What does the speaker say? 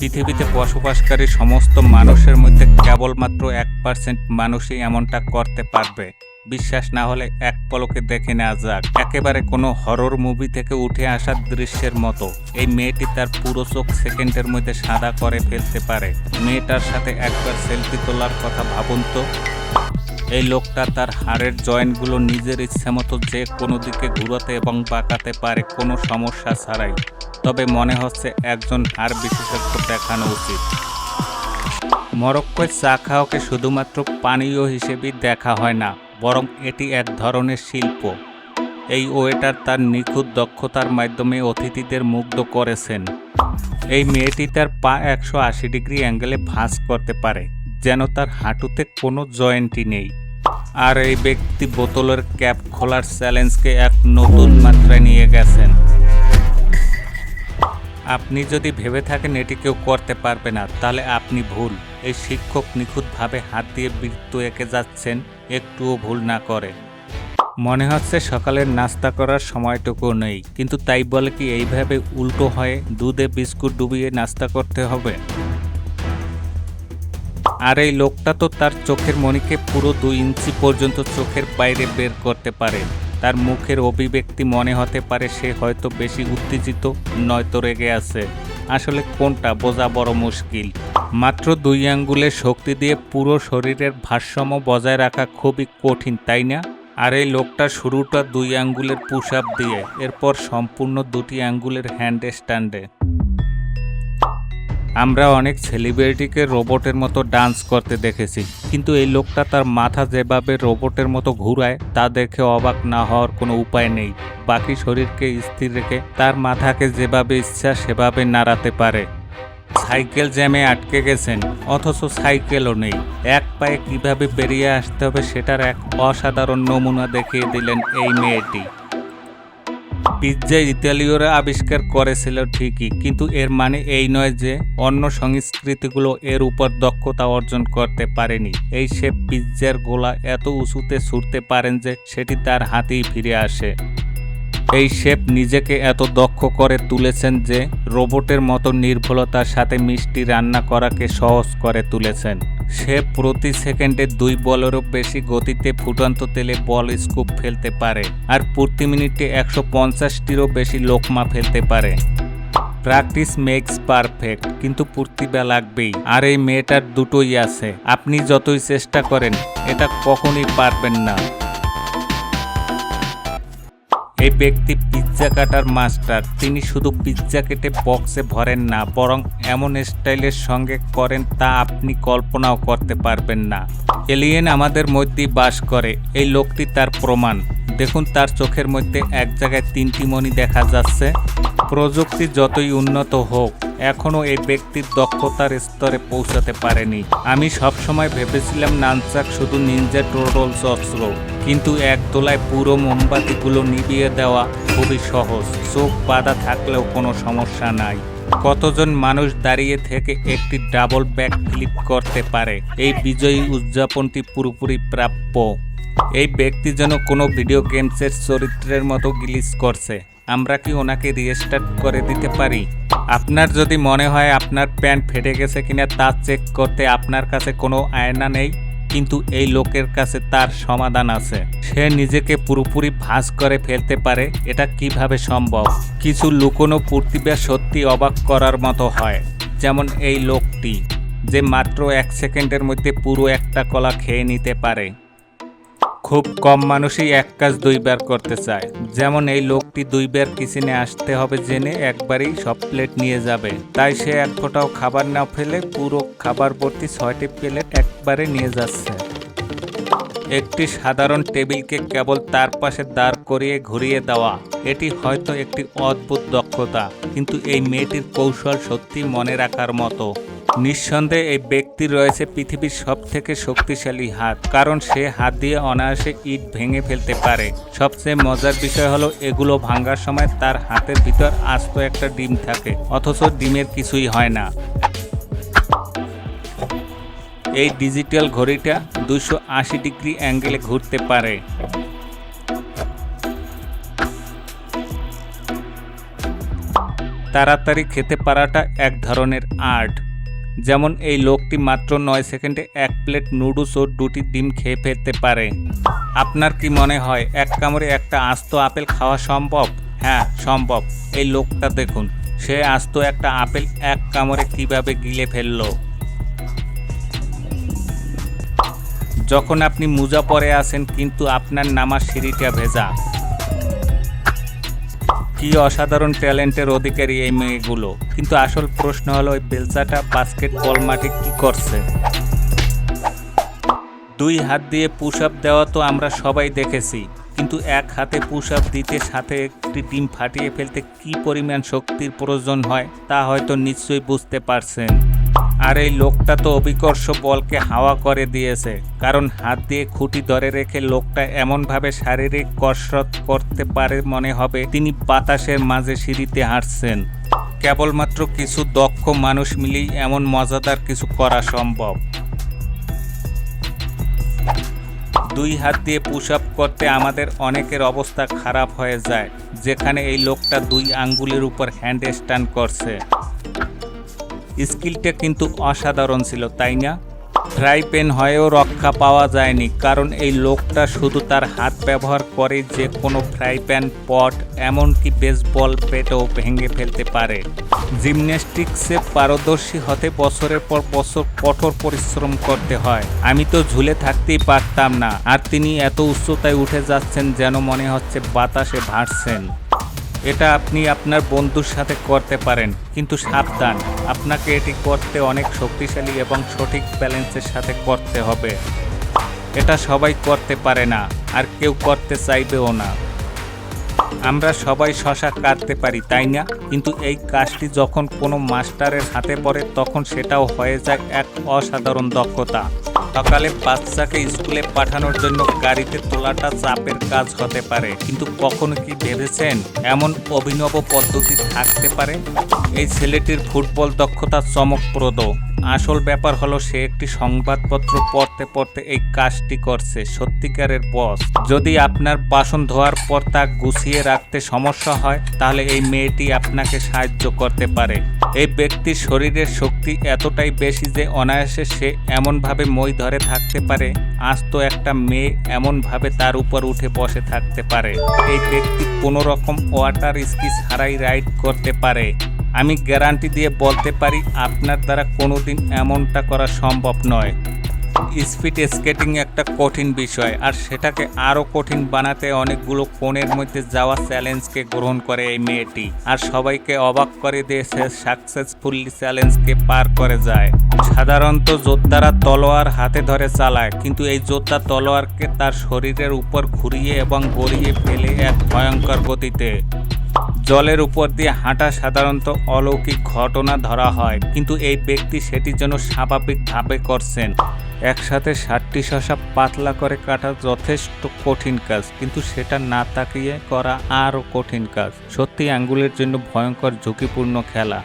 পৃথিবীতে বসবাসকারী সমস্ত মানুষের মধ্যে কেবলমাত্র এক পার্সেন্ট মানুষই এমনটা করতে পারবে। বিশ্বাস না হলে এক পলকে দেখে নেওয়া যাক। একেবারে কোনো হরর মুভি থেকে উঠে আসা দৃশ্যের মতো। এই মেয়েটি তার পুরো চোখ সেকেন্ডের মধ্যে সাদা করে ফেলতে পারে। মেয়েটার সাথে একবার সেলফি তোলার কথা ভাবুন তো। এই লোকটা তার হাড়ের জয়েন্টগুলো নিজের ইচ্ছে মতো যে কোনো দিকে ঘুরাতে এবং বাঁকাতে পারে, কোনো সমস্যা ছাড়াই। তবে মনে হচ্ছে একজন হাড় বিশেষজ্ঞ দেখানো উচিত। মরক্কোয় চা খাওয়াকে শুধুমাত্র পানীয় হিসেবেই দেখা হয় না, বরং এটি এক ধরনের শিল্প। এই ওয়েটার তার নিখুঁত দক্ষতার মাধ্যমে অতিথিদের মুগ্ধ করেছেন। এই মেয়েটি তার পা একশো আশি ডিগ্রি অ্যাঙ্গেলে ভাঁজ করতে পারে। যেন তার হাঁটুতে কোনো জয়েন্টই নেই। আর এই ব্যক্তি বোতলের ক্যাপ খোলার চ্যালেঞ্জকে এক নতুন মাত্রায় নিয়ে গেছেন। আপনি যদি ভেবে থাকেন এটি কেউ করতে পারবে না, তাহলে আপনি ভুল। এই শিক্ষক নিখুঁতভাবে হাত দিয়ে বৃত্ত এঁকে যাচ্ছেন, একটুও ভুল না করে। মনে হচ্ছে সকালের নাস্তা করার সময়টুকু নেই, কিন্তু তাই বলে কি এইভাবে উল্টো হয়ে দুধে বিস্কুট ডুবিয়ে নাস্তা করতে হবে? আর এই লোকটা তো তার চোখের মণিকে পুরো দুই ইঞ্চি পর্যন্ত চোখের বাইরে বের করতে পারে। তার মুখের অভিব্যক্তি মনে হতে পারে সে হয়তো বেশি উত্তেজিত, নয়তো রেগে আছে। আসলে কোনটা বোঝা বড় মুশকিল। মাত্র দুই আঙ্গুলের শক্তি দিয়ে পুরো শরীরের ভারসাম্য বজায় রাখা খুবই কঠিন, তাই না? আর এই লোকটা শুরুটা দুই আঙ্গুলের পুশ আপ দিয়ে, এরপর সম্পূর্ণ দুটি আঙ্গুলের হ্যান্ড স্ট্যান্ডে। আমরা অনেক সেলিব্রিটিকে রোবটের মতো ডান্স করতে দেখেছি, কিন্তু এই লোকটা তার মাথা যেভাবে রোবটের মতো ঘুরায়, তা দেখে অবাক না হওয়ার কোনো উপায় নেই। বাকি শরীরকে স্থির রেখে তার মাথাকে যেভাবে ইচ্ছা সেভাবে নাড়াতে পারে। সাইকেল জ্যামে আটকে গেছেন, অথচ সাইকেলও নেই। এক পায়ে কীভাবে বেরিয়ে আসতে হবে সেটার এক অসাধারণ নমুনা দেখিয়ে দিলেন এই মেয়েটি। পিৎজা ইতালীয়রা আবিষ্কার করেছিল ঠিকই, কিন্তু এর মানে এই নয় যে অন্য সংস্কৃতিগুলো এর উপর দক্ষতা অর্জন করতে পারেনি। এই শেফ পিৎজার গোলা এত উঁচুতে ছুটতে পারেন যে সেটি তার হাতেই ফিরে আসে। এই শেফ নিজেকে এত দক্ষ করে তুলেছেন যে রোবটের মতো নির্ভুলতার সাথে মিষ্টি রান্না করাকে সহজ করে তুলেছেন। সে প্রতি সেকেন্ডে দুই বলেরও বেশি গতিতে ফুটন্ত তেলে বল স্কুপ ফেলতে পারে আর প্রতি মিনিটে একশো পঞ্চাশটিরও বেশি লোকমা ফেলতে পারে। প্র্যাকটিস মেক্স পারফেক্ট, কিন্তু প্রতিভা লাগবেই। আর এই মেয়েটার দুটোই আছে। আপনি যতই চেষ্টা করেন, এটা কখনই পারবেন না। এই ব্যক্তি পিৎজা কাটার মাস্টার। তিনি শুধু পিৎজা কেটে বক্সে ভরেন না, বরং এমন স্টাইলের সঙ্গে করেন তা আপনি কল্পনাও করতে পারবেন না। এলিয়েন আমাদের মধ্যেই বাস করে, এই লোকটি তার প্রমাণ। দেখুন তার চোখের মধ্যে এক জায়গায় তিনটি মণি দেখা যাচ্ছে। প্রযুক্তি যতই উন্নত হোক এখনও এই ব্যক্তির দক্ষতার স্তরে পৌঁছাতে পারেনি। আমি সবসময় ভেবেছিলাম নানচাক শুধু নিনজা টোরলস অস্ত্র, কিন্তু এক তোলায় পুরো মোমবাতিগুলো নিভিয়ে দেওয়া খুবই সহজ। চোখ বাঁধা থাকলেও কোনো সমস্যা নাই। কতজন মানুষ দাঁড়িয়ে থেকে একটি ডাবল ব্যাক ফ্লিপ করতে পারে? এই বিজয়ী উদযাপনটি পুরোপুরি প্রাপ্য। এই ব্যক্তি যেন কোনো ভিডিও গেমসের চরিত্রের মতো গিলিস করছে। আমরা কি ওনাকে রিস্টার্ট করে দিতে পারি? আপনার যদি মনে হয় আপনার প্যান্ট ফেটে গেছে কিনা তা চেক করতে আপনার কাছে কোনো আয়না নেই, কিন্তু এই লোকের কাছে তার সমাধান আছে। সে নিজেকে পুরোপুরি ভাঁজ করে ফেলতে পারে, এটা কীভাবে সম্ভব? কিছু লুকোনো প্রতিভা সত্যি অবাক করার মতো হয়, যেমন এই লোকটি, যে মাত্র এক সেকেন্ডের মধ্যে পুরো একটা কলা খেয়ে নিতে পারে। খুব কম মানুষই এক কাজ দুইবার করতে চায়। যেমন এই লোকটি দুইবার কিচেনে আসতে হবে জেনে একবারই সব প্লেট নিয়ে যাবে। তাই সে এক ফোঁটাও খাবার না ফেলে পুরো খাবার ভর্তি ছয়টি প্লেট একবারে নিয়ে যাচ্ছে। একটি সাধারণ টেবিলকে কেবল তার পাশে দাঁড় করিয়ে ঘুরিয়ে দেওয়া। এটি হয়তো একটি অদ্ভুত দক্ষতা, কিন্তু এই মেয়েটির কৌশল সত্যি মনে রাখার মতো। নিঃসন্দেহে এই ব্যক্তির রয়েছে পৃথিবীর সব থেকে শক্তিশালী হাত, কারণ সে হাত দিয়ে অনায়াসে ইট ভেঙে ফেলতে পারে। সবচেয়ে মজার বিষয় হলো, এগুলো ভাঙার সময় তার হাতের ভিতর আস্ত একটা ডিম থাকে, অথচ ডিমের কিছুই হয় না। এই ডিজিটাল ঘড়িটা দুশো আশি ডিগ্রি অ্যাঙ্গেলে ঘুরতে পারে। তাড়াতাড়ি খেতে পারাটা এক ধরনের আর্ট। যেমন এই লোকটি মাত্র নয় সেকেন্ডে এক প্লেট নুডলস ও দুটি ডিম খেয়ে ফেলতে পারে। আপনার কি মনে হয় এক কামড়ে একটা আস্ত আপেল খাওয়া সম্ভব? হ্যাঁ সম্ভব। এই লোকটা দেখুন, সে আস্ত একটা আপেল এক কামড়ে কীভাবে গিলে ফেলল? যখন আপনি মুজা পরে আসেন, কিন্তু আপনার নামার সিঁড়িটা ভেজা। কি অসাধারণ ট্যালেন্টের অধিকারী এই মেয়েগুলো? কিন্তু আসল প্রশ্ন হলো, ওই বেলচাটা বাস্কেটবল মাঠে কি করছে? দুই হাত দিয়ে পুশ আপ দেওয়া তো আমরা সবাই দেখেছি, কিন্তু এক হাতে পুশ আপ দিতে সাথে একটি ডিম ফাটিয়ে ফেলতে কি পরিমাণ শক্তির প্রয়োজন হয়, তা হয়তো নিশ্চয়ই বুঝতে পারছেন। আর এই লোকটা তো অবিকর্ষ বলকে হাওয়া করে দিয়েছে, কারণ হাত দিয়ে খুঁটি ধরে রেখে লোকটা এমনভাবে শারীরিক কসরত করতে পারে মনে হবে তিনি বাতাসের মাঝে সিঁড়িতে হাঁটছেন। কেবলমাত্র কিছু দক্ষ মানুষ মিলেই এমন মজাদার কিছু করা সম্ভব। দুই হাত দিয়ে পুশ আপ করতে আমাদের অনেকের অবস্থা খারাপ হয়ে যায়, যেখানে এই লোকটা দুই আঙ্গুলের উপর হ্যান্ড স্ট্যান্ড করছে। স্কিলটা কিন্তু অসাধারণ ছিল, তাই না? ফ্রাই প্যান হয়েও রক্ষা পাওয়া যায়নি, কারণ এই লোকটা শুধু তার হাত ব্যবহার করে যে কোনো ফ্রাই প্যান, পট, এমনকি বেসবল পেটও ভেঙে ফেলতে পারে। জিমন্যাস্টিক্সে পারদর্শী হতে বছরের পর বছর কঠোর পরিশ্রম করতে হয়। আমি তো ঝুলে থাকতেই পারতাম না, আর তিনি এত উচ্চতায় উঠে যাচ্ছেন যেন মনে হচ্ছে বাতাসে ভাসছেন। এটা আপনি আপনার বন্ধুর সাথে করতে পারেন, কিন্তু সাবধান। আপনাকে এটি করতে অনেক শক্তিশালী এবং সঠিক ব্যালেন্সের সাথে করতে হবে। এটা সবাই করতে পারে না, আর কেউ করতে চাইবেও না। আমরা সবাই শশা কাটতে পারি, তাই না? কিন্তু এই কাজটি যখন কোনো মাস্টারের হাতে পড়ে, তখন সেটাও হয়ে যায় এক অসাধারণ দক্ষতা। সকালে বাচ্চাকে স্কুলে পাঠানোর জন্য গাড়িতে তোলাটা চাপের কাজ হতে পারে। কিন্তু কখনো কি ভেবেছেন এমন অভিনব পদ্ধতি থাকতে পারে? এই ছেলেটির ফুটবল দক্ষতা চমকপ্রদ। আসল ব্যাপার হলো সে একটি সংবাদপত্র পড়তে পড়তে এই কাজটি করছে, সত্যিকারের বস। যদি আপনার বাসন ধোয়ার পর তা গুছিয়ে রাখতে সমস্যা হয়, তাহলে এই মেয়েটি আপনাকে সাহায্য করতে পারে। এই ব্যক্তির শরীরের শক্তি এতটাই বেশি যে অনায়াসে সে এমনভাবে মই ধরে থাকতে পারে, আস্ত একটা মেয়ে এমনভাবে তার উপর উঠে বসে থাকতে পারে। এই ব্যক্তি কোনো রকম ওয়াটার স্কি ছাড়াই রাইড করতে পারে। আমি গ্যারান্টি দিয়ে বলতে পারি, আপনার দ্বারা কোনোদিন এমনটা করা সম্ভব নয়। স্পিড স্কেটিং একটা কঠিন বিষয়, আর সেটাকে আরও কঠিন বানাতে অনেকগুলো কোণের মধ্যে যাওয়া চ্যালেঞ্জকে গ্রহণ করে এই মেয়েটি, আর সবাইকে অবাক করে দিয়ে সে সাকসেসফুলি চ্যালেঞ্জকে পার করে যায়। সাধারণত যোদ্ধারা তলোয়ার হাতে ধরে চালায়, কিন্তু এই যোদ্ধা তলোয়ারকে তার শরীরের উপর ঘুরিয়ে এবং গড়িয়ে ফেলে এক ভয়ঙ্কর গতিতে। জলের উপর দিয়ে হাঁটা সাধারণত অলৌকিক ঘটনা ধরা হয়, কিন্তু এই ব্যক্তি সেটির জন্য স্বাভাবিকভাবে করছেন। একসাথে ষাটটি শশা পাতলা করে কাটা যথেষ্ট কঠিন কাজ, কিন্তু সেটা না তাকিয়ে করা আরও কঠিন কাজ। সত্যি আঙ্গুলের জন্য ভয়ঙ্কর ঝুঁকিপূর্ণ খেলা।